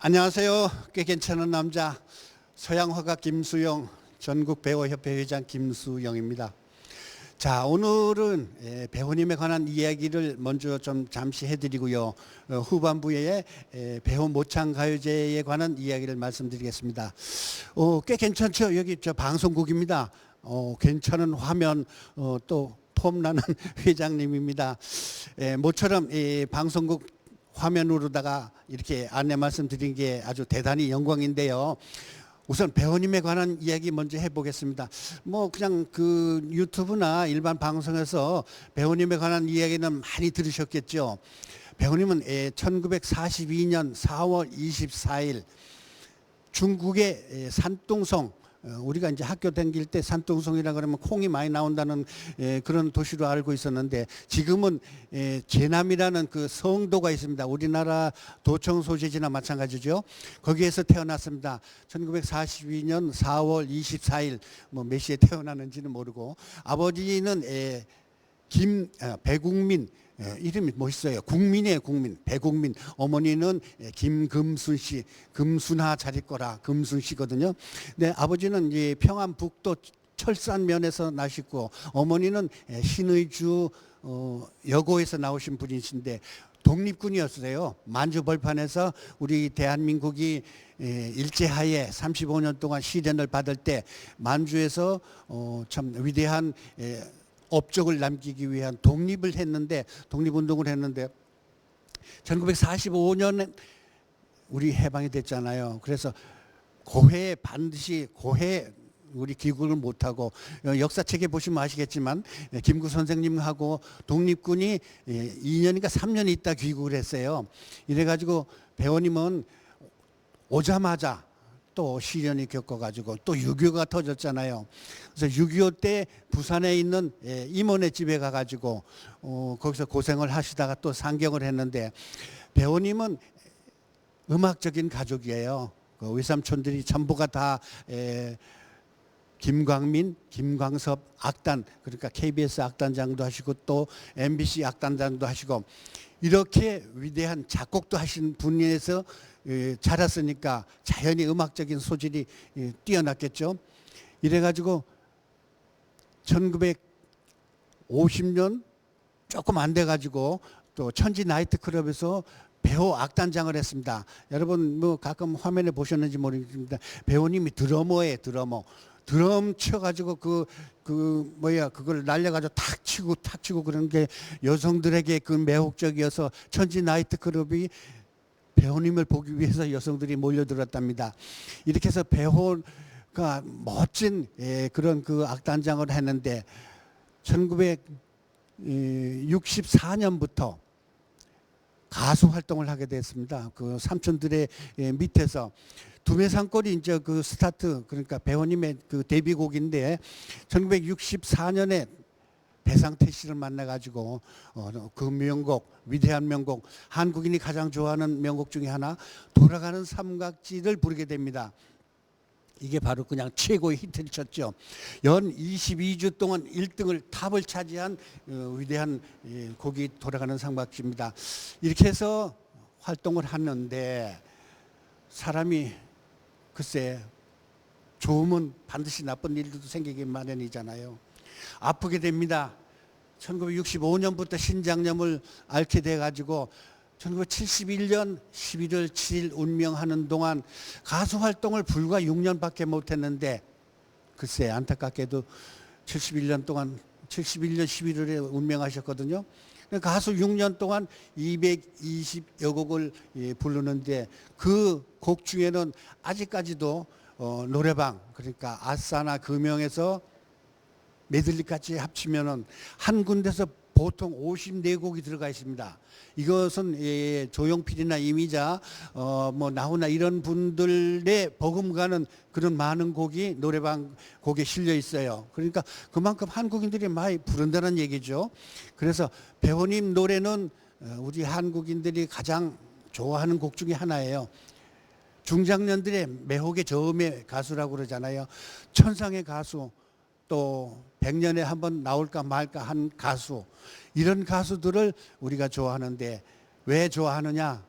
안녕하세요. 꽤 괜찮은 남자 서양화가 김수영 전국 배우협회 회장 김수영입니다. 자 오늘은 예, 배우님에 관한 이야기를 먼저 좀 잠시 해드리고요. 어, 후반부에 예, 배우 모창 가요제에 관한 이야기를 말씀드리겠습니다. 어, 꽤 괜찮죠? 여기 저 방송국입니다. 어, 괜찮은 화면 어, 또 폼나는 회장님입니다. 예, 모처럼 이 방송국 화면으로다가 이렇게 안내 말씀드린 게 아주 대단히 영광인데요. 우선 배우님에 관한 이야기 먼저 해보겠습니다. 뭐 그냥 그 유튜브나 일반 방송에서 배우님에 관한 이야기는 많이 들으셨겠죠. 배우님은 1942년 4월 24일 중국의 산둥성 어, 우리가 이제 학교 다닐 때 산둥성이라 그러면 콩이 많이 나온다는 에, 그런 도시로 알고 있었는데 지금은 에, 제남이라는 그 성도가 있습니다. 우리나라 도청 소재지나 마찬가지죠. 거기에서 태어났습니다. 1942년 4월 24일 뭐 몇 시에 태어났는지는 모르고 아버지는 에, 김 아, 배국민 예, 이름이 멋있어요. 국민이에요, 국민. 배국민. 어머니는 예, 김금순 씨, 금순하 자리 거라 금순 씨거든요. 네, 아버지는 이제 평안북도 철산면에서 나셨고 어머니는 예, 신의주 어, 여고에서 나오신 분이신데 독립군이었어요. 만주 벌판에서 우리 대한민국이 예, 일제하에 35년 동안 시련을 받을 때 만주에서 어, 참 위대한 예, 업적을 남기기 위한 독립을 했는데 독립운동을 했는데 1945년에 우리 해방이 됐잖아요. 그래서 고해에 반드시 고해 우리 귀국을 못하고 어, 역사책에 보시면 아시겠지만 예, 김구 선생님하고 독립군이 2년인가 3년 있다 귀국을 했어요. 이래가지고 배우님은 오자마자 또 시련이 겪어가지고 또 6.25가 터졌잖아요. 그래서 6.25 때 부산에 있는 예, 임원의 집에 가가지고 어, 거기서 고생을 하시다가 또 상경을 했는데 배우님은 음악적인 가족이에요. 그 외삼촌들이 전부가 다 에, 김광민, 김광섭 악단 그러니까 KBS 악단장도 하시고 또 MBC 악단장도 하시고 이렇게 위대한 작곡도 하신 분에서 에, 자랐으니까 자연히 음악적인 소질이 에, 뛰어났겠죠. 이래가지고 1950년 조금 안 돼가지고 또 천지 나이트클럽에서 배우 악단장을 했습니다. 여러분 뭐 가끔 화면에 보셨는지 모르겠습니다. 배우님이 드러머에 드러머. 드럼 쳐가지고 그, 그, 뭐야, 그걸 날려가지고 탁 치고 탁 치고 그런 게 여성들에게 그 매혹적이어서 천지 나이트클럽이 배우님을 보기 위해서 여성들이 몰려들었답니다. 이렇게 해서 배우가 멋진 예, 그런 그 악단장을 했는데 1964년부터 가수 활동을 하게 됐습니다. 그 삼촌들의 예, 밑에서 두메산골이 이제 그 스타트 그러니까 배우님의 그 데뷔곡인데 1964년에 배상태 씨를 만나가지고 어, 그 명곡 위대한 명곡 한국인이 가장 좋아하는 명곡 중에 하나 돌아가는 삼각지를 부르게 됩니다. 이게 바로 그냥 최고의 히트를 쳤죠. 연 22주 동안 1등을 탑을 차지한 어, 위대한 예, 곡이 돌아가는 삼각지입니다. 이렇게 해서 활동을 하는데 사람이 글쎄 좋으면 반드시 나쁜 일도 생기기 마련이잖아요. 아프게 됩니다. 1965년부터 신장염을 앓게 돼 가지고 1971년 11월 7일 운명하는 동안 가수 활동을 불과 6년밖에 못 했는데 글쎄 안타깝게도 71년 동안 71년 11월에 운명하셨거든요. 가수 6년 동안 220여 곡을 예, 부르는데 그 곡 중에는 아직까지도 어, 노래방 그러니까 아싸나 금영에서 메들리까지 합치면은 한 군데서 보통 54곡이 들어가 있습니다. 이것은 예, 조용필이나 이미자 어, 뭐 나훈아 이런 분들의 버금가는 그런 많은 곡이 노래방 곡에 실려 있어요. 그러니까 그만큼 한국인들이 많이 부른다는 얘기죠. 그래서 배우님 노래는 어, 우리 한국인들이 가장 좋아하는 곡 중에 하나예요. 중장년들의 매혹의 저음의 가수라고 그러잖아요. 천상의 가수 또 100년에 한 번 나올까 말까 한 가수 이런 가수들을 우리가 좋아하는데 왜 좋아하느냐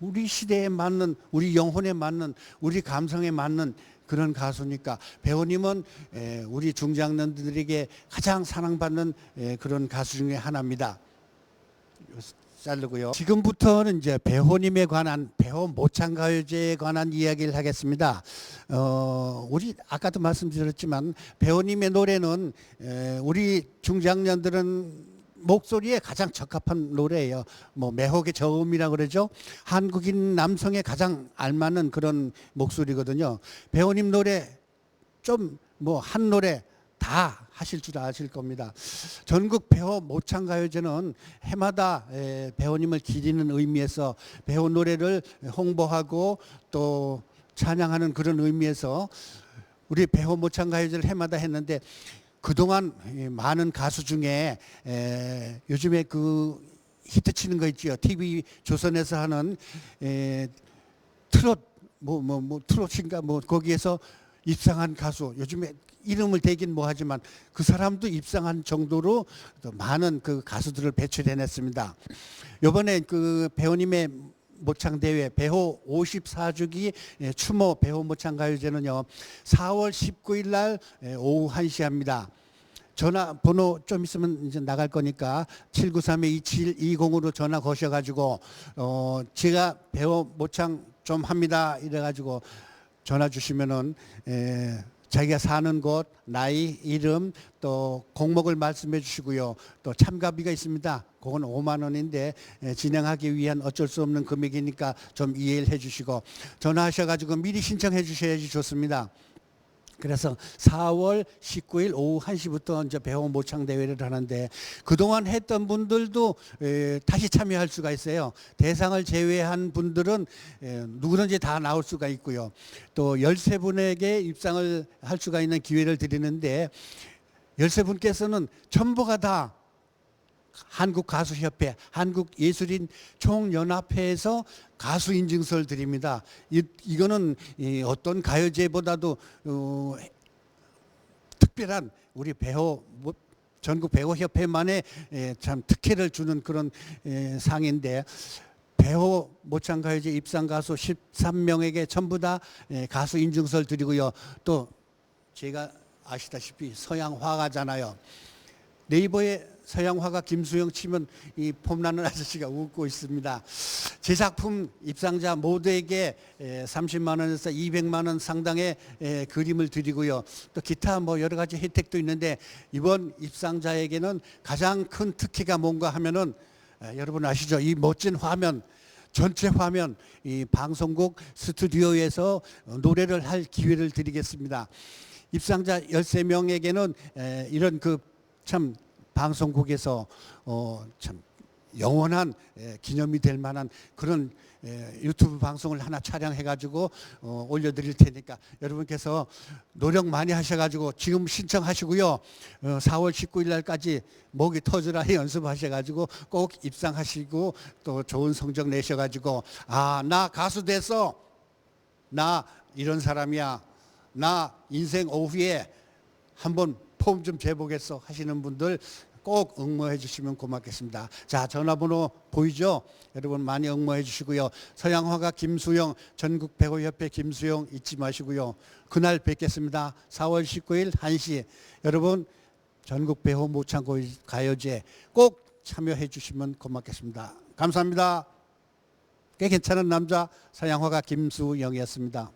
우리 시대에 맞는 우리 영혼에 맞는 우리 감성에 맞는 그런 가수니까 배우님은 에, 우리 중장년들에게 가장 사랑받는 에, 그런 가수 중에 하나입니다. 자르고요. 지금부터는 이제 배호님에 관한 배호 모창가요제에 관한 이야기를 하겠습니다. 어, 우리 아까도 말씀드렸지만 배호님의 노래는 에, 우리 중장년들은 목소리에 가장 적합한 노래예요. 뭐 매혹의 저음이라 그러죠. 한국인 남성에 가장 알맞는 그런 목소리거든요. 배우님 노래 좀 뭐 한 노래 다 하실 줄 아실 겁니다. 전국 배우 모창가요제는 해마다 에, 배우님을 기리는 의미에서 배우 노래를 홍보하고 또 찬양하는 그런 의미에서 우리 배우 모창가요제를 해마다 했는데 그동안 이 많은 가수 중에 에, 요즘에 그 히트 치는 거 있지요. TV 조선에서 하는 에, 트롯 뭐뭐 뭐 트롯인가 뭐 거기에서 입상한 가수 요즘에 이름을 대긴 뭐하지만 그 사람도 입상한 정도로 또 많은 그 가수들을 배출해냈습니다. 이번에 그 배우님의 모창 대회 배호 54주기 예, 추모 배호 모창 가요제는요 4월 19일 날 예, 오후 1시 합니다. 전화 번호 좀 있으면 이제 나갈 거니까 793-2720으로 전화 거셔 가지고 어 제가 배우 모창 좀 합니다 이래 가지고 전화 주시면은 에, 자기가 사는 곳, 나이, 이름, 또 공목을 말씀해 주시고요. 또 참가비가 있습니다. 그건 5만 원인데 에, 진행하기 위한 어쩔 수 없는 금액이니까 좀 이해를 해 주시고 전화하셔 가지고 미리 신청해 주셔야지 좋습니다. 그래서 4월 19일 오후 1시부터 이제 배우 모창 대회를 하는데 그동안 했던 분들도 에, 다시 참여할 수가 있어요. 대상을 제외한 분들은 에, 누구든지 다 나올 수가 있고요. 또 13분에게 입상을 할 수가 있는 기회를 드리는데 13분께서는 전부가 다 한국 가수협회, 한국 예술인 총연합회에서 가수 인증서를 드립니다. 이, 이거는 이 어떤 가요제보다도 어, 특별한 우리 배우 뭐, 전국 배우협회만의 에, 참 특혜를 주는 그런 에, 상인데 배우 모창가요제 입상 가수 13명에게 전부 다 에, 가수 인증서를 드리고요. 또 제가 아시다시피 서양 화가잖아요. 네이버에 서양 화가 김수영 치면 이 폼나는 아저씨가 웃고 있습니다. 제 작품 입상자 모두에게 에, 30만 원에서 200만 원 상당의 에, 그림을 드리고요. 또 기타 뭐 여러 가지 혜택도 있는데 이번 입상자에게는 가장 큰 특혜가 뭔가 하면은 에, 여러분 아시죠? 이 멋진 화면 전체 화면 이 방송국 스튜디오에서 어, 노래를 할 기회를 드리겠습니다. 입상자 13명에게는 에, 이런 그참 방송국에서 어, 참 영원한 에, 기념이 될 만한 그런 에, 유튜브 방송을 하나 촬영해 가지고 어, 올려드릴 테니까 여러분께서 노력 많이 하셔가지고 지금 신청하시고요. 어, 4월 19일 날까지 목이 터져라 연습하셔가지고 꼭 입상하시고 또 좋은 성적 내셔가지고 아 나 가수 됐어. 나 이런 사람이야. 나 인생 오후에 한번 폼 좀 재보겠어 하시는 분들 꼭 응모해 주시면 고맙겠습니다. 자, 전화번호 보이죠? 여러분 많이 응모해 주시고요. 서양화가 김수영 전국 배우협회 김수영 잊지 마시고요. 그날 뵙겠습니다. 4월 19일 1시 여러분 전국 배우 모창 가요제 꼭 참여해 주시면 고맙겠습니다. 감사합니다. 꽤 괜찮은 남자 서양화가 김수영이었습니다.